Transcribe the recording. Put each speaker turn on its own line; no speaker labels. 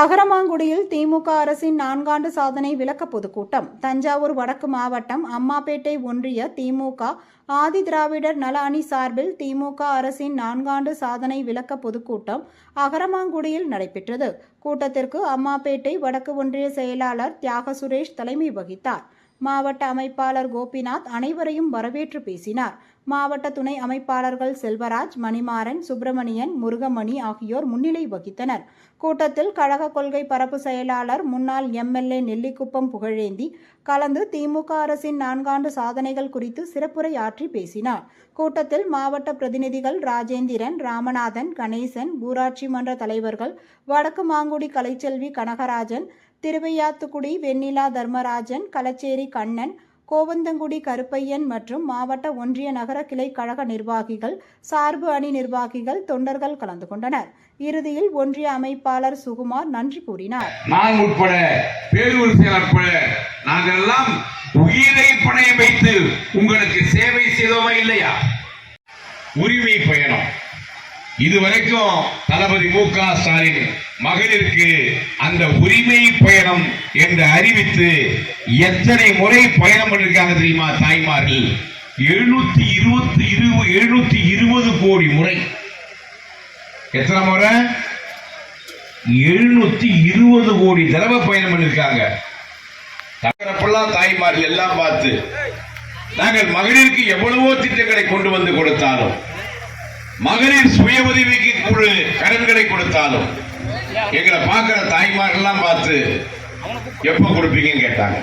அகரமாங்குடியில் திமுக அரசின் நான்காண்டு சாதனை விளக்க பொதுக்கூட்டம். தஞ்சாவூர் வடக்கு மாவட்டம் அம்மாப்பேட்டை ஒன்றிய திமுக ஆதி திராவிடர் நல அணி சார்பில் திமுக அரசின் நான்காண்டு சாதனை விளக்க பொதுக்கூட்டம் அகரமாங்குடியில் நடைபெற்றது. கூட்டத்திற்கு அம்மாப்பேட்டை வடக்கு ஒன்றிய செயலாளர் தியாக சுரேஷ் தலைமை வகித்தார். மாவட்ட அமைப்பாளர் கோபிநாத் அனைவரையும் வரவேற்று பேசினார். மாவட்ட துணை அமைப்பாளர்கள் செல்வராஜ் மணிமாறன் சுப்பிரமணியன் முருகமணி ஆகியோர் முன்னிலை வகித்தனர். கூட்டத்தில் கழக கொள்கை பரப்பு செயலாளர் முன்னாள் எம்எல்ஏ நெல்லிக்குப்பம் புகழேந்தி கலந்து திமுக அரசின் நான்காண்டு சாதனைகள் குறித்து சிறப்புரையாற்றி பேசினார். கூட்டத்தில் மாவட்ட பிரதிநிதிகள் ராஜேந்திரன் ராமநாதன் கணேசன் ஊராட்சி மன்ற தலைவர்கள் வடக்கு மாங்குடி கலைச்செல்வி கனகராஜன் திருவையாத்துக்குடி வெண்ணிலா தர்மராஜன் களச்சேரி கண்ணன் கோவந்தங்குடி கருப்பையன் மற்றும் மாவட்ட ஒன்றிய நகர கிளை கழக நிர்வாகிகள் சார்பு அணி நிர்வாகிகள் தொண்டர்கள் கலந்து கொண்டனர். இறுதியில் ஒன்றிய அமைப்பாளர் சுகுமார் நன்றி கூறினார்.
நான் உட்பட பேரூர் உட்பட நாங்கள் எல்லாம் உயிரை பணையம் வைத்து உங்களுக்கு சேவை செய்தோமா இல்லையா? உரிமை பயணம். இதுவரைக்கும் தளபதி மு க ஸ்டாலின் மகளிருக்கு அந்த உரிமை பயணம் என்று அறிவித்து எத்தனை முறை பயணம் பண்ணிருக்காங்க தெரியுமா தாய்மார்கள்? எழுநூத்தி இருபத்தி இருபது எழுநூத்தி இருபது கோடி முறை. எத்தனை முறை? எழுநூத்தி இருபது கோடி தடவை பயணம் பண்ணிருக்காங்க. தகரப்பெல்லாம் தாய்மார்கள் எல்லாம் பார்த்து நாங்கள் மகளிருக்கு எவ்வளவோ திட்டங்களை கொண்டு வந்து கொடுத்தாலும் மகளிர் சுய உதவிக்கு குழு கடன்களை கொடுத்தாலும் எங்களை பார்க்கிற தாய்மார்கள்லாம் பார்த்து எப்போ கொடுப்பீங்கன்னு கேட்டாங்க.